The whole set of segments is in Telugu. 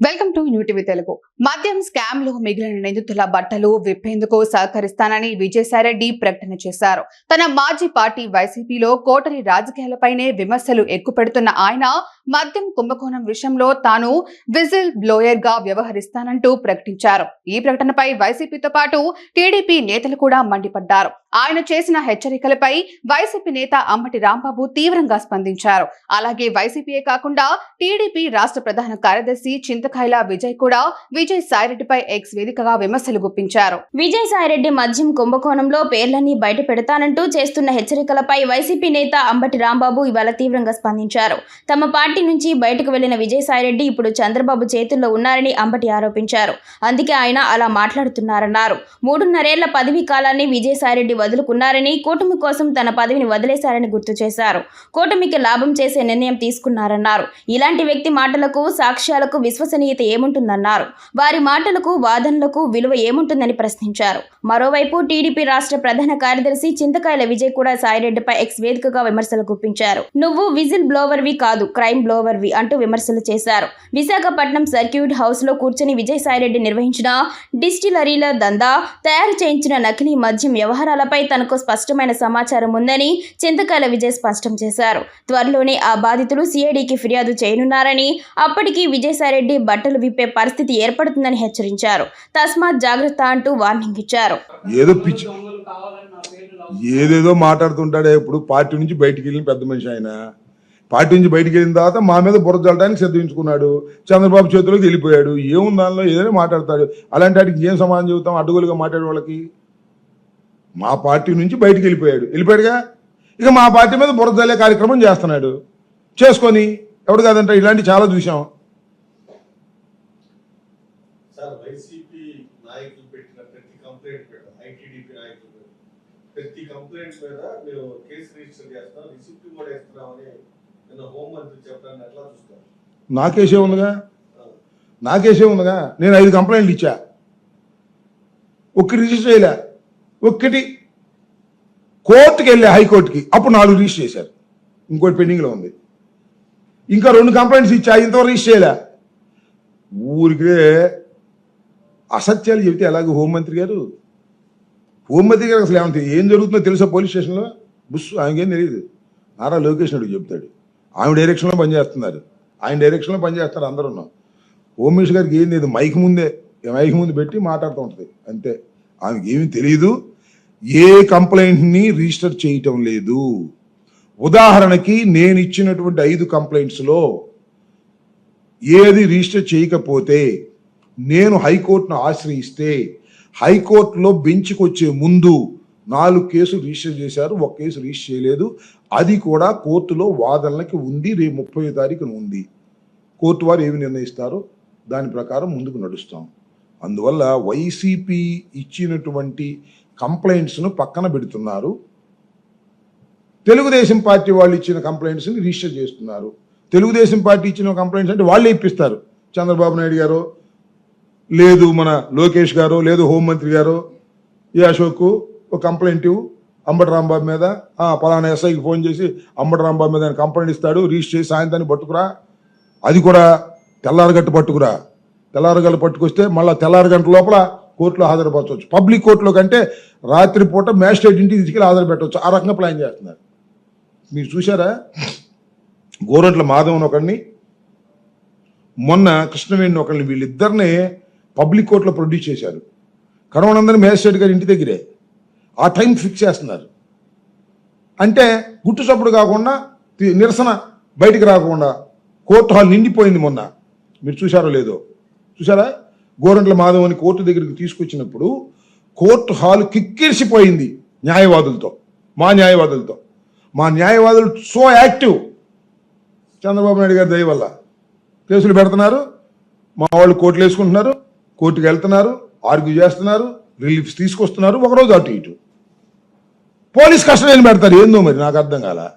వెల్కమ్ టు న్యూటీవీ తెలుగు మద్యం స్కామ్లో మిగిలిన నిందితుల బట్టలు విప్పేందుకు సహకరిస్తానని విజయసాయిరెడ్డి ప్రకటన చేశారు. తన మాజీ పార్టీ వైసీపీలో కోటరి రాజకీయాలపైనే విమర్శలు ఎక్కుపెడుతున్న ఆయన మద్యం కుంభకోణం విషయంలో తాను విజిల్ బ్లోయర్గా వ్యవహరిస్తానంటూ ప్రకటించారు. ఈ ప్రకటనపై వైసీపీతో పాటు టీడీపీ నేతలు కూడా మండిపడ్డారు. ఆయన చేసిన హెచ్చరికలపై వైసీపీ నేత అంబటి రాంబాబు తీవ్రంగా స్పందించారు. అలాగే వైసీపీయే కాకుండా టీడీపీ రాష్ట్ర ప్రధాన కార్యదర్శి కైలా విజయ్ కూడా విజయ్ సాయిరెడ్డిపై ఎక్స్ వేదికగా విమర్శలు గుప్పించారు. విజయసాయిరెడ్డి మద్యం కుంభకోణంలో పేర్లన్నీ బయట పెడతానంటూ చేస్తున్న హెచ్చరికలపై వైసీపీ నేత అంబటి రాంబాబు ఇవాళ తీవ్రంగా స్పందించారు. తమ పార్టీ నుంచి బయటకు వెళ్ళిన విజయసాయిరెడ్డి ఇప్పుడు చంద్రబాబు చేతుల్లో ఉన్నారని అంబటి ఆరోపించారు. అందుకే ఆయన అలా మాట్లాడుతున్నారన్నారు. మూడున్నరేళ్ళ పదవీ కాలాన్ని విజయసాయిరెడ్డి వదులుకున్నారని కూటమి కోసం తన పదవిని వదిలేశారని గుర్తు చేశారు. కూటమికి లాభం చేసే నిర్ణయం తీసుకున్నారన్నారు. ఇలాంటి వ్యక్తి మాటలకు సాక్ష్యాలకు విశ్వసనీయత ఏముంటుందన్నారు. వారి మాటలకు వాదనలకు విలువ ఏముంటుందని ప్రశ్నించారు. మరోవైపు టీడీపీ రాష్ట్ర ప్రధాన కార్యదర్శి చింతకాయల విజయ్ కూడా సాయిరెడ్డిపై ఎక్స్ వేదికగా విమర్శలు గుప్పించారు. నువ్వు విజిల్ బ్లోవర్వి కాదు క్రైమ్ బ్లోవర్వి అంటూ విమర్శలు చేశారు. విశాఖపట్నం సర్క్యూట్ హౌస్లో కూర్చొని విజయ్ సాయిరెడ్డి నిర్వహించిన డిస్టిలరీల దందా తయారు చేయించిన నకిలీ మద్యం వ్యవహారాలపై తనకు స్పష్టమైన సమాచారం ఉందని చింతకాయల విజయ్ స్పష్టం చేశారు. త్వరలోనే ఆ బాధితులు సిఐడికి ఫిర్యాదు చేయనున్నారని అప్పటికి విజయసాయిరెడ్డి బట్టలు విప్పే పరిస్థితి ఏర్పడుతుందని హెచ్చరించారు. తస్మాత్ జాగ్రత్త అంటూ వార్నింగ్ ఇచ్చారు. ఏదో పిచ్చి. ఏదేదో మాట్లాడుతుంటాడే ఇప్పుడు పార్టీ నుంచి బయటికి వెళ్ళిన పెద్ద మనిషి ఆయన. పార్టీ నుంచి బయటికి వెళ్ళిన తర్వాత మా మీద బుర్ర చల్లడానికి సిద్ధించుకున్నాడు చంద్రబాబు చేతిలోకి వెళ్ళిపోయాడు. ఏముంది దానిలో ఏదైనా మాట్లాడతాడు. అలాంటి వాటికి ఏం సమాధానం చెబుతాం? అడ్డుగోలుగా మాట్లాడే వాళ్ళకి. మా పార్టీ నుంచి బయటికి వెళ్ళిపోయాడు. వెళ్ళిపోయాడుగా? ఇక మా పార్టీ మీద బురద కార్యక్రమం చేస్తున్నాడు. చేసుకొని. ఎవడు కాదంట? ఇలాంటి చాలా చూసాం సార్ వైసీపీ నాయకులు పెట్టిన ప్రతి కంప్లైంట్ మీద ఐటీడీపీ నాయకులు మీద ప్రతి కంప్లైంట్ మీద మేము కేసు రిజిస్టర్ చేస్తాం రిసిప్ట్ కూడా ఇస్తున్నామని నిన్న హోంమంత్రి చెప్పడాన్ని ఎట్లా చూస్తారు? నాకేసే ఉందిగా? నాకేసే ఉందిగా? నేను ఐదు కంప్లైంట్లు ఇచ్చా. ఒక్కటి రిజిస్టర్ చేయలే. ఒక్కటి కోర్టుకి వెళ్ళా హైకోర్టుకి. అప్పుడు నాలుగు రిజిస్టర్ చేశారు. ఇంకోటి పెండింగ్లో ఉంది. ఇంకా రెండు కంప్లైంట్స్ ఇచ్చా ఇంతవరకు రిజిస్టర్ చేయలే. ఊరికే అసత్యాలు చెబితే ఎలాగ హోంమంత్రి గారు? హోంమంత్రి గారు అసలు ఏమంటే ఏం జరుగుతుందో తెలుసా పోలీస్ స్టేషన్లో? బుస్ ఆయనకేం తెలియదు. నారా లోకేష్ నాయుడు చెప్తాడు ఆమె డైరెక్షన్లో పనిచేస్తున్నారు. ఆయన డైరెక్షన్లో పనిచేస్తారు అందరూ హోమ్ మినిస్టర్ గారికి ఏం లేదు మైక్ ముందే మైక్ ముందు పెట్టి మాట్లాడుతూ ఉంటుంది. అంతే. ఆమెకి ఏమీ తెలియదు. ఏ కంప్లైంట్ని రిజిస్టర్ చేయటం లేదు. ఉదాహరణకి నేను ఇచ్చినటువంటి ఐదు కంప్లైంట్స్లో ఏది రిజిస్టర్ చేయకపోతే నేను హైకోర్టును ఆశ్రయిస్తే హైకోర్టులో బెంచ్కి వచ్చే ముందు నాలుగు కేసులు రిజిస్టర్ చేశారు. ఒక కేసు రిజిస్టర్ చేయలేదు. అది కూడా కోర్టులో వాదనలకి ఉంది. రేపు ముప్పై తారీఖున ఉంది. కోర్టు వారు ఏమి నిర్ణయిస్తారో? దాని ప్రకారం ముందుకు నడుస్తాం. అందువల్ల వైసీపీ ఇచ్చినటువంటి కంప్లైంట్స్ను పక్కన పెడుతున్నారు. తెలుగుదేశం పార్టీ వాళ్ళు ఇచ్చిన కంప్లైంట్స్ని రిజిస్టర్ చేస్తున్నారు. తెలుగుదేశం పార్టీ ఇచ్చిన కంప్లైంట్స్ అంటే వాళ్ళే ఇప్పిస్తారు. చంద్రబాబు నాయుడు గారు లేదు మన లోకేష్ గారు లేదు హోంమంత్రి గారు ఈ అశోక్ ఒక కంప్లైంట్ అంబటి రాంబాబు మీద పలానా ఎస్ఐకి ఫోన్ చేసి అంబటి రాంబాబు మీద ఆయన కంప్లైంట్ ఇస్తాడు రిజిస్టర్ చేసి సాయంత్రాన్ని పట్టుకురా. అది కూడా తెల్లారగట్టు పట్టుకురా. తెల్లారగట్టు పట్టుకొస్తే మళ్ళీ తెల్లారి గంట లోపల కోర్టులో హాజరుపరచవచ్చు. పబ్లిక్ కోర్టులో కంటే రాత్రిపూట మ్యాజిస్ట్రేట్ ఇంటికి తీసుకెళ్ళి హాజరు పెట్టవచ్చు. ఆ రకంగా ప్లాన్ చేస్తున్నారు. మీరు చూసారా గోరంట్ల మాధవన్ ఒకరిని మొన్న కృష్ణవేణి ఒకరిని వీళ్ళిద్దరినే పబ్లిక్ కోర్టులో ప్రొడ్యూస్ చేశారు. కరోనందరి మేజిస్ట్రేట్ గారి ఇంటి దగ్గరే. ఆ టైం ఫిక్స్ చేస్తున్నారు. అంటే గుట్టు చప్పుడు కాకుండా నిరసన బయటికి రాకుండా కోర్టు హాల్ నిండిపోయింది మొన్న. మీరు చూశారో లేదో. చూసారా గోరంట్ల మాధవని కోర్టు దగ్గరికి తీసుకొచ్చినప్పుడు కోర్టు హాల్ కిక్కిరిసిపోయింది న్యాయవాదులతో మా న్యాయవాదులతో. మా న్యాయవాదులు సో యాక్టివ్. చంద్రబాబు నాయుడు గారి దయ వల్ల. కేసులు పెడుతున్నారు. మా వాళ్ళు కోర్టులు వేసుకుంటున్నారు కోర్టుకు వెళ్తున్నారు ఆర్గ్యూ చేస్తున్నారు రిలీఫ్స్ తీసుకొస్తున్నారు ఒకరోజు అటు ఇటు. పోలీస్ కస్టడీని పెడతారు ఏందో మరి నాకు అర్థం కాల.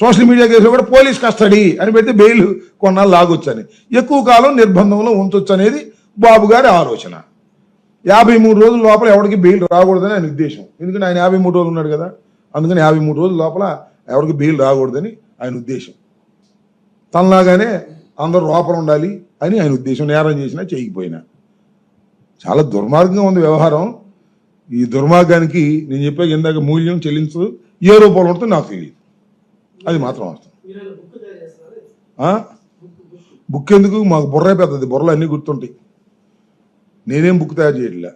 సోషల్ మీడియా కేసులో కూడా పోలీస్ కస్టడీ అని పెడితే బెయిల్ కొన్నాళ్ళు లాగొచ్చని. ఎక్కువ కాలం నిర్బంధంలో ఉంచొచ్చు అనేది బాబు గారి ఆలోచన. యాభై మూడు రోజుల లోపల ఎవరికి బెయిల్ రాకూడదని ఆయన ఉద్దేశం. ఎందుకంటే ఆయన యాభై మూడు రోజులు ఉన్నాడు కదా. అందుకని యాభై మూడు రోజుల లోపల ఎవరికి బెయిల్ రాకూడదని ఆయన ఉద్దేశం. తనలాగానే అందరూ లోపల ఉండాలి అని ఆయన ఉద్దేశం నేరం చేసినా చేయకపోయినా. చాలా దుర్మార్గంగా ఉంది వ్యవహారం. ఈ దుర్మార్గానికి నేను చెప్పాక ఇందాక మూల్యం చెల్లించు ఏ రూపంలో ఉంటుందో నాకు తెలియదు. అది మాత్రం అవసరం బుక్ ఎందుకు? మాకు బుర్రే పెద్దది. బుర్రలు అన్నీ గుర్తుంటాయి. నేనేం బుక్ తయారు చేయట్లే.